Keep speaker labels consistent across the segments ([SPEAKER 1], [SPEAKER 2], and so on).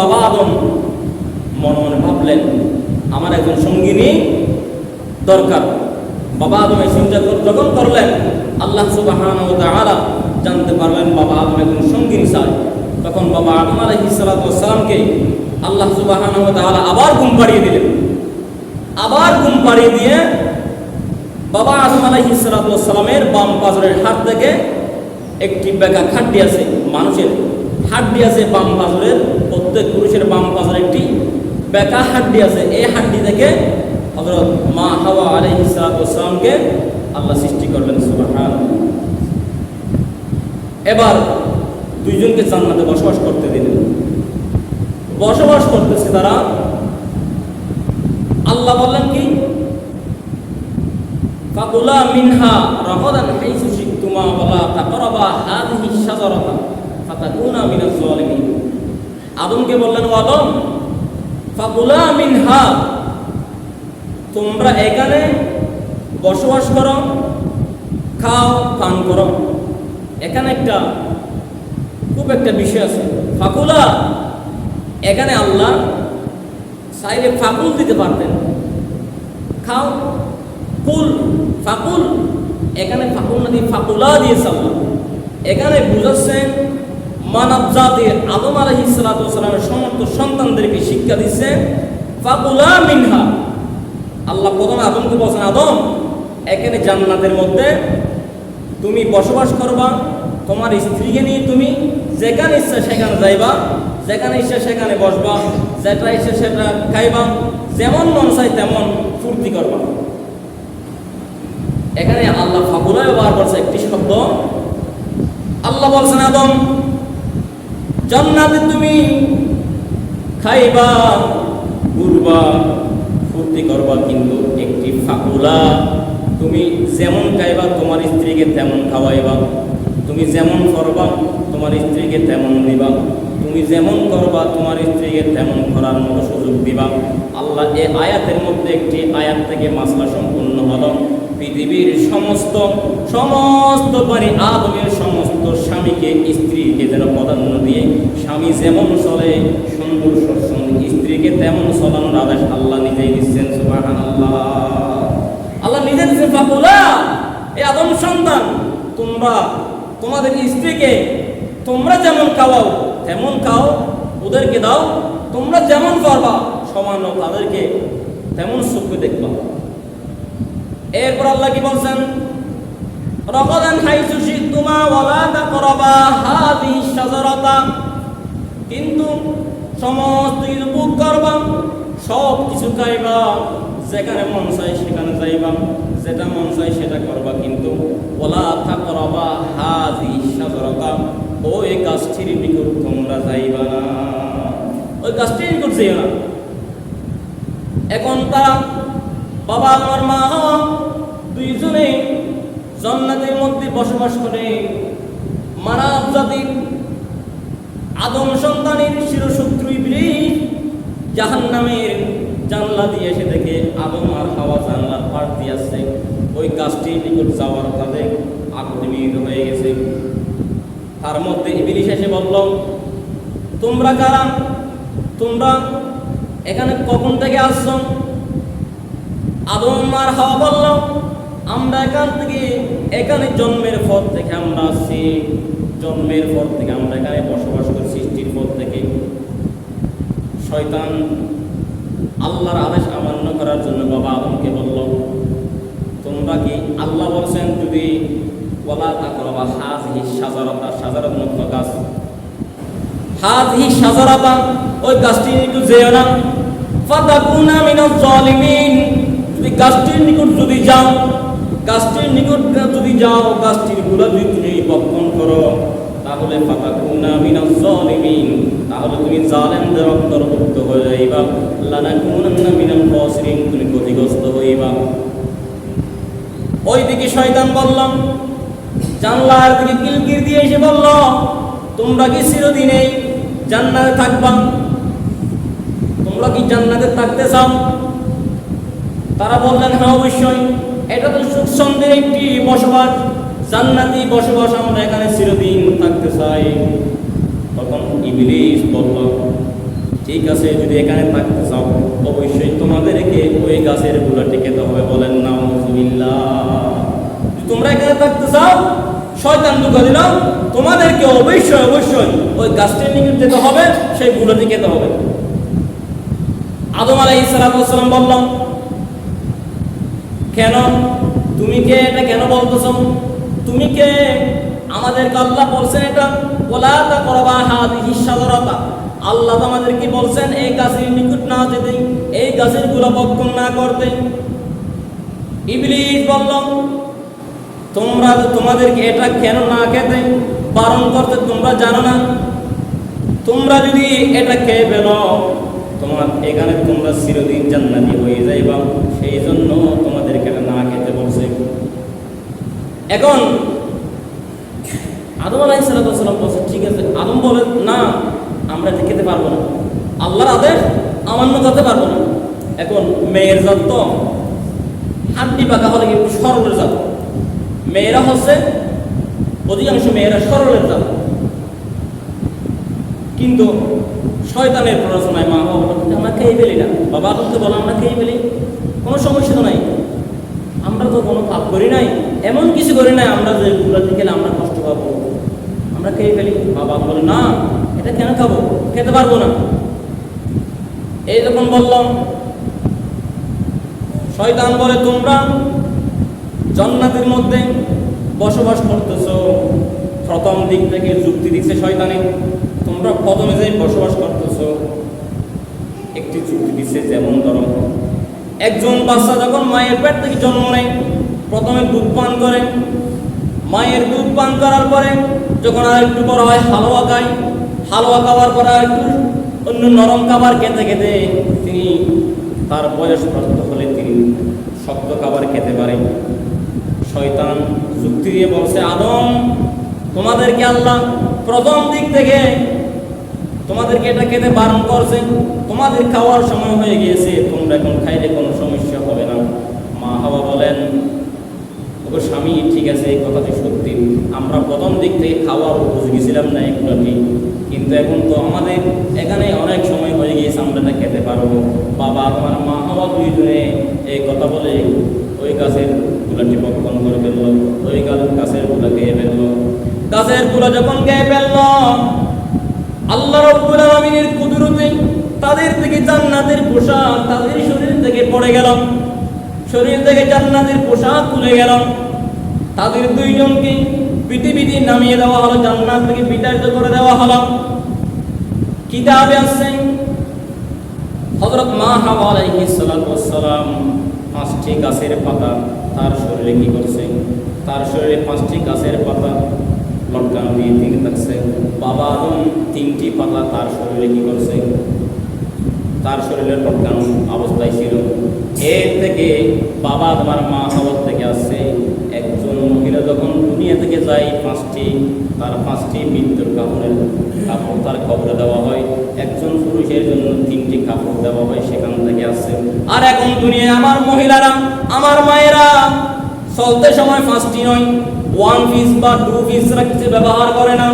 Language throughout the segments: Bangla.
[SPEAKER 1] বাবা আদম মনে মনে ভাবলেন, আমার একজন সঙ্গিনী দরকার। বাবা আদম এই চিন্তা যখন করলেন, আল্লাহ সুবহানাহু ওয়া তাআলা জানতে পারলেন বাবা আদম একজন সঙ্গিনী চায় তখন বাবা আদম আলাইহিস সালাতু ওয়াস সালামকে আল্লাহ সুবহানাহু ওয়া তাআলা আবার ঘুম পাড়িয়ে দিলেন। আবার ঘুম পাড়িয়ে দিয়ে বাবা আদম আলাইহিস সালাতু বাম পাজরের হাত থেকে একটি বেকা খাড্ডি আছে, মানুষের হাড্ডি আছে বাম পাজরের, প্রত্যেক পুরুষের বাম পাজরে একটি বেকা হাড্ডি আছে। এই হাড্ডি থেকে হযরত মা হাওয়া আলাইহিস সালাতু ওয়াস সালামকে আল্লাহ সৃষ্টি করলেন সুবহান এবার দুইজনকে জান্নাতে বসবাস করতে দিলেন। বসবাস করতেছে তারা। আল্লাহ বললেন কি? ফাকুলা মিনহা রগদান হাইসু শিকতুমা ওয়ালা তাকরাবা হাযিহি শাজারাতা। আদমকে বললেন, ও আদম, ফাকুলা মিনহা। তোমরা এখানে বসবাস করো, খাও, পান করো। এখানে একটা, খুব একটা বিষয় আছে। ফাকুলা, এখানে আল্লাহ চাইলে ফাকুল দিতে পারতেন। খাও, ফুল, ফাকুল। এখানে ফাকুল না দিয়ে ফাকুলা দিয়েছে আল্লাহ। এখানে বুঝাচ্ছেন মানব জাতির আদম আলহি সালামের সমস্ত সন্তানদেরকে শিক্ষা দিচ্ছে, ফাকুলা মিনহা। আল্লাহ প্রথমে আদমকে বলছেন, আদম, এখানে জান্নাতের মধ্যে তুমি বসবাস করবা, তোমার স্ত্রীকে নিয়ে তুমি যেখানে ইচ্ছা সেখানে যাইবা, যেখানে ইচ্ছা সেখানে বসবা, যেটা ইচ্ছা সেটা খাইবা, যেমন মন চাই তেমন ফুর্তি করবা। এখানে আল্লাহ ফাকুলা ব্যবহার করছে একটি শব্দ। আল্লাহ বলছেন, আদম জান্নাতে তুমি খাইবা, ঘুরবা, ফুর্তি করবা, কিন্তু একটি ফাকুলা তুমি যেমন খাইবা, তোমার স্ত্রীকে তেমন খাওয়াইবা। তুমি যেমন করবা, তোমার স্ত্রীকে তেমন দিবা। তুমি যেমন করবা, তোমার স্ত্রীকে তেমন করার মতো সুযোগ দিবা। আল্লাহ এ আয়াতের মধ্যে একটি আয়াত থেকে মাসলা সম্পূর্ণ হলো। পৃথিবীর সমস্ত সমস্ত বাড়ি আদমের সমস্ত স্বামীকে স্ত্রীকে যেন প্রাধান্য দিয়ে স্বামী যেমন চলে, সুন্দর সৎসঙ্গ, স্ত্রীকে তেমন চলানোর আদেশ আল্লাহ নিজেই দিচ্ছেন সুবাহান আল্লাহ আল্লাহ নিজে দিচ্ছেন বাবুলা আদম সন্তান, তোমরা তোমাদের স্ত্রীকে তোমরা যেমন খাওয়াও, তেমন খাও, ওদেরকে দাও, তোমরা যেমন করবা সমান তাদেরকে তেমন সুখে দেখবা। এরপর আল্লাহ কি বলছেন? রকদান হাইসু শিতুমা ওয়ালা তাকরাবা হাদিহি শাজারাতা কিন্তু সমস্ত কিছু ভোগ করবা, সব কিছু খাইবা, যেখানে মন চাই সেখানে যাইবা, যেটা মন চাই সেটা করবা কিন্তু। ওলা তাকরাবা হাদিহি শাজারাতা ওই গাছটির নিকট তোমরা যাইবা না। ওই গাছটির নিকট যাইও না। এখন তারা বাবা আমার মা দুইজনে জন্নাতের মধ্যে বসবাস করে মানব জাতির আদম সন্তানের চিরশত্রু ইবলিস জাহান নামের জানলা দিয়ে এসে দেখে আদম আর হাওয়া জানলার পার দিয়ে আসছে। ওই গাছটির নিকট যাওয়ার তাদের আগ্রহীত হয়ে গেছে। তার মধ্যে ইবলিশ এসে বলল, তোমরা কারা? তোমরা এখানে কখন থেকে আসছো? আদম আর হাওয়া বলল, আমরা এখান থেকে এখানে জন্মের পর থেকে আমরা আসছি জন্মের পর থেকে আমরা এখানে বসবাস করি, সৃষ্টির পর থেকে। শয়তান আল্লাহর আদেশ অমান্য করার জন্য বাবা আদমকে বলল, তোমরা কি আল্লাহ বলছেন যদি বলা করো বা হাজ হি সাজারতা সাজারত মুক্ত গাছ? হাজ হি সাজারতা ওই গাছটি একটু যেও না। ফাতাকুনা মিনাজ জালিমিন যদি গাছটির নিকট যদি যাও গাছটির নিকট যদি যাও গাছটিরগুলা যদি তুমি বক্ষণ করো। তাহলে ফাতাকুনা মিনাজ জালিমিন। তাহলে তুমি জালেমদের অন্তর্ভুক্ত হয়ে যাইবা। লানাকুনান্না মিনাল খাসিরিন, তুমি ক্ষতিগ্রস্ত হইবা। ওইদিকে শয়তান বললাম জানলার দিকে কিলকির দিয়ে এসে বলল, তোমরা কি চিরদিনেই জান্নাতে থাকবা? তোমরা কি জান্নাতে থাকতে চাও? তারা বললেন হ্যাঁ অবশ্যই। এটা তো সুখ সন্দেহ একটি বসবাস। জান্নাতি বসবাস আমরা এখানে চিরদিন থাকতে চাই। তখন ইবলিস বলল, ঠিক আছে, যদি এখানে থাকতে চাও, অবশ্যই তোমাদেরকে ওই গাছের গুলাটি খেতে হবে। বলেন না তোমরা এখানে থাকতে চাও, শয়তান দুঃখ দিল, তোমাদেরকে অবশ্যই অবশ্যই ওই গাছটির নিকট যেতে হবে, সেই গুলোটি খেতে হবে। আদম আলাই সালাম বললাম কেন? তুমি কে এটা কেন বলতেছ? তুমি কে? আমাদেরকে আল্লাহ বলছেন এটা, ওলা তা করবা হাত হিসাদরতা আল্লাহ আমাদেরকে বলছেন? এই গাছের নিকট না যেতে এই গাছেরগুলো বক্ষণ না করতে ইবলিশ বললাম তোমরা তোমাদেরকে এটা কেন না খেতে বারণ করতে তোমরা জানো না? তোমরা যদি এটা খেয়ে ফেলো তোমার এখানে তোমরা চিরদিন জান্নাতি হয়ে যাইবা সেই জন্য তোমাদেরকে না খেতে বলছে। এখন, আদম আলাই সালাম বলছে, ঠিক আছে, আদম বলে, না, আমরা এটা খেতে পারব না। আল্লাহর আদেশ অমান্য করতে পারব না। এখন, মেয়ের জাত তো, হাড্ডি পাকা হলে কিন্তু সরলের জাত। মেয়েরা হচ্ছে, অধিকাংশ মেয়েরা সরলের জাত। কিন্তু, শয়তানের প্ররোচনায় মা খেয়ে ফেলি না। বাবা আদমকে বলো, আমরা খেয়ে ফেলি। কোনো সমস্যা তো নাই। আমরা তো কোনো পাপ করি নাই। এমন কিছু করি নাই, আমরা যে গুলাতে গেলে আমরা কষ্ট পাবো। আমরা খেয়ে ফেলি। বাবা বলে, না, এটা কেন খাব? খেতে পারব না। এই যখন বললাম, শয়তান বলে, তোমরা জান্নাতের মধ্যে বসবাস করতেছো। প্রথম দিক থেকে যুক্তি দিচ্ছে শয়তানে। তোমরা প্রথমে যে বসবাস করতেছো একটি যুক্তি দিচ্ছে যেমন ধরো, একজন বাচ্চা যখন মায়ের পেট থেকে জন্ম নেয়, প্রথমে দুধ পান করে, মায়ের দুধ পান করার পরে যখন আর একটু বড় হয়, হালুয়া খায়, হালুয়া খাওয়ার পরে আর একটু অন্য নরম খাবার খেতে খেতে তিনি তার বয়স প্রাপ্ত হলে তিনি শক্ত খাবার খেতে পারে। শয়তান যুক্তি দিয়ে বলছে, আদম, তোমাদেরকে আল্লাহ প্রথম দিক থেকে তোমাদেরকে এটা খেতে বারণ করছে। তোমাদের খাওয়ার সময় হয়ে গিয়েছে, তোমরা এখন খাইলে কোনো সমস্যা হবে না। মা হাওয়া বলেন, ওগো স্বামী, ঠিক আছে, এই কথাটি সত্যি। আমরা প্রথম দিক থেকে খাওয়ার উপযোগী ছিলাম না এগুলো ঠিক কিন্তু এখন তো আমাদের এখানে অনেক সময় হয়ে গিয়েছে, আমরা এটা খেতে পারব। বাবা তোমার মা হাওয়া দুইজনে এই কথা বলে ওই গাছের গুলাটি বক্ষণ করে ফেলল। ওই গাছ- গাছেরগুলা খেয়ে ফেলল। গাছেরগুলা যখন খেয়ে ফেলল আল্লাহ রব্বুল আলামিনের কুদরতে তাদের থেকে জান্নাতের পোশাক তাদের শরীর থেকে পড়ে গেল শরীর থেকে জান্নাতের পোশাক খুলে গেল তাদের দুইজনকে পৃথিবীতে নামিয়ে দেওয়া হলো, জান্নাত থেকে বিতাড়িত করে দেওয়া হলো। কিতাবে আছে, হযরত মা হাওয়া আলাইহিস সালাতু ওয়াস সালাম পাঁচটি গাছের পাতা, তার শরীরে কি করছে? তার শরীরে পাঁচটি গাছের পাতা। লটকানো দিয়ে তিনি থাকছে। বাবা আদম তিনটি পাতা তার শরীরে কি করছে? তার শরীরে লটকানো অবস্থায় ছিল। এর থেকে বাবা তোমার মা হাওয়ার থেকে আসছে। একজন মহিলা যখন দুনিয়া থেকে যায় পাঁচটি, তার পাঁচটি মৃত্যুর কাপড়ের কাপড় তার কবরে দেওয়া হয়। একজন পুরুষের জন্য তিনটি কাপড় দেওয়া হয়, সেখান থেকে আসছে। আর এখন দুনিয়ায় আমার মহিলারা, আমার মায়েরা, চলতে সময় পাঁচটি নয়। ওয়ান পিস বা টু পিস কিছু ব্যবহার করে না।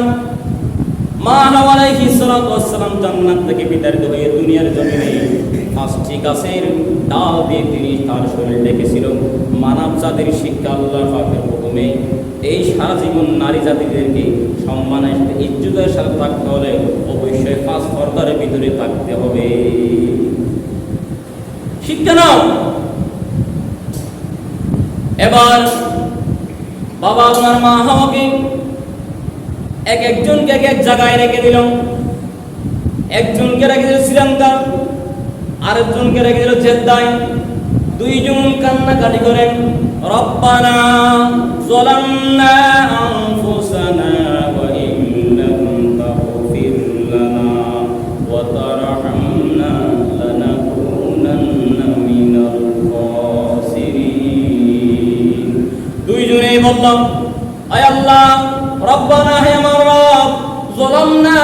[SPEAKER 1] মা হাওয়া আলাইহিস সালাতু সালাম জান্নাত থেকে বিতাড়িত হয়ে দুনিয়ার জমিনে পাঁচটি গাছের ডাল দিয়ে তিনি তার শরীর ডেকেছিল। মানব জাতির শিক্ষা আল্লাহ পাকের হুকুমে এই সারা জীবন নারী জাতিদেরকে সম্মানের সাথে ইজ্জতের সাথে থাকতে হলে অবশ্যই পাঁচ পর্দার ভিতরে থাকতে হবে। শিক্ষা নাও। এবার বাবা আপনার মা আমাকে এক একজনকে এক এক জায়গায় রেখে দিল। একজনকে রেখে দিল শ্রীলঙ্কা, আরেকজনকে রেখে দিল জেদ্দায় দুইজন কান্নাকাটি করেন, রব্বানা জলামনা আনফুসানা দুইজনেই বললাম, আয় আল্লাহ, রব্বানা হে আমার রব জুলমনা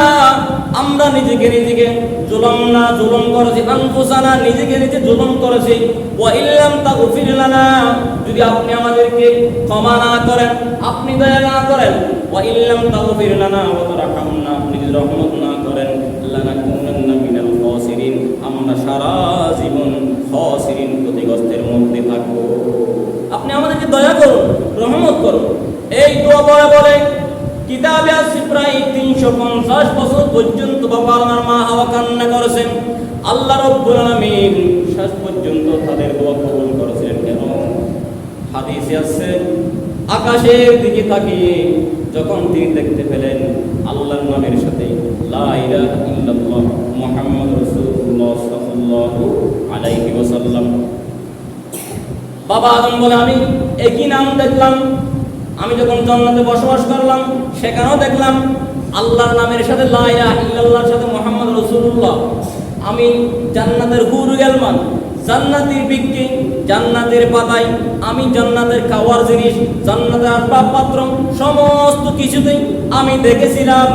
[SPEAKER 1] আমরা নিজেকে নিজেকে জুলম না, জুলম করেছি, আনফুসানা, নিজেকে নিজে জুলম করেছি। ওয়া ইল্লাম তাগফির লানা, যদি আপনি আমাদেরকে ক্ষমা না করেন, আপনি দয়া না করেন, ওয়া ইল্লাম তাগফির লানা, ওয়া তারহামনা আপনি যদি রহমত না করেন, লানাকুনান্না মিনাল সারা জীবন খসিরিন ক্ষতিগ্রস্তের মধ্যে থাকব। আপনি আমাদেরকে দয়া করুন। রহমত করুন এই দোয়া বলে বলে, কিতাবে আছে প্রায় তিনশো পঞ্চাশ বছর পর্যন্ত বাবা মা হাওয়া কান্না করেছেন। আল্লাহ রব্বুল আলামিন শেষ পর্যন্ত তাদের দোয়া কবুল করেছিলেন কেন? হাদিসে আছে আকাশের দিকে তাকিয়ে যখন তিনি দেখতে পেলেন, আল্লাহর নামের সাথে, লা ইলাহা ইল্লাল্লাহ মুহাম্মাদুর রাসূলুল্লাহ সাল্লাল্লাহু আলাইহি ওয়াসাল্লাম। বাবা আদম বলে, আমি একই নাম দেখলাম। আমি যখন জন্মতে বসবাস করলাম, সেখানেও দেখলাম আল্লাহর নামের সাথে লা ইল্লাহর সাথে মোহাম্মদ রসুল্লাহ আমি জান্নাতের হুর গেলমান জান্নাতের বিক্রি জান্নাতের পাতায় আমি জান্নাতের খাওয়ার জিনিস, জান্নাতের আসবাব পাত্র সমস্ত কিছুতেই আমি দেখেছিলাম।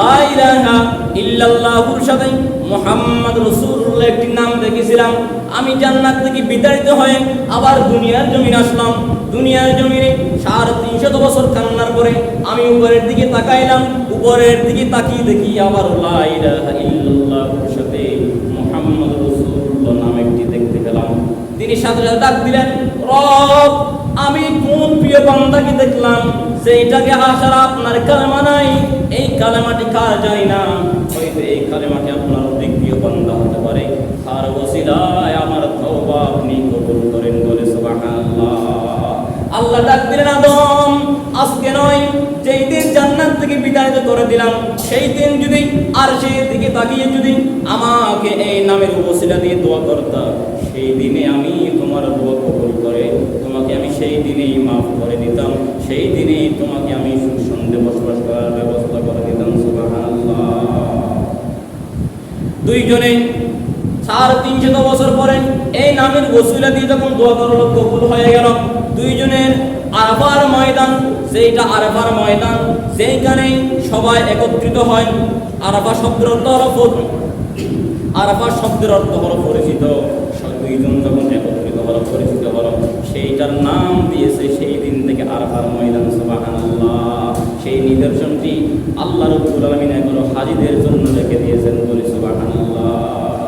[SPEAKER 1] লা ইলাহা ইল্লাল্লাহুর সাথে মুহাম্মদ রাসূলুল্লাহ একটি নাম দেখেছিলাম। আমি জান্নাত থেকে বিতাড়িত হয়ে আবার দুনিয়ার জমিন আসলাম। দুনিয়ার জমিনে সাড়ে তিনশত বছর কান্নার পরে আমি উপরের দিকে তাকাইলাম। উপরের দিকে তাকিয়ে দেখি আবার লা ইলাহা ইল্লাল্লাহুর সাথে তিনি সাথে সাথে ডাক দিলেন। রব, আমি কোন প্রিয় বান্দাকে দেখলাম সেইটাকে আসার আপনার কালেমা নাই? এই কালেমাটি কার জানি না? হয়তো এই কালেমাটি আপনার অধিক প্রিয় বান্দা হতে পারে। তার ওসিলায় আমার তওবা আপনি কবুল করেন বলে সুবহানাল্লাহ। আল্লাহ ডাক দিলেন আদম, আজকে নয় থেকে বিতাড়িত করে দিলাম। সেই দিন যদি আর সেই দিকে তাকিয়ে যদি আমাকে এই নামের উপসিলা দিয়ে দোয়া করতাম সেই দিনে আমি তোমার দোয়া কবুল করে, তোমাকে আমি সেই দিনেই মাফ করে দিতাম, সেই দিনেই তোমাকে আমি সুখ সন্ধে বসবাস করার ব্যবস্থা করে দিতাম। দুইজনে সাড়ে তিনশত বছর পরে এই নামের ওসিলা দিয়ে যখন দোয়া করল, কবুল হয়ে গেল। দুইজনের আরফার ময়দান সেইটা আরফার ময়দান সেইখানে সবাই একত্রিত হয়, আরফা শব্দের অর্থ হলো ফ- আরফা শব্দের অর্থ হলো পরিচিত। দুইজন যখন একত্রিত হলো, পরিচিত হলো, সেইটার নাম দিয়েছে সেই দিন থেকে আরফার ময়দান, সুবহানাল্লাহ। সেই নিদর্শনটি আল্লাহ রব্বুল আলামিন এখনও হাজিদের জন্য রেখে দিয়েছেন বলে, সুবহানাল্লাহ।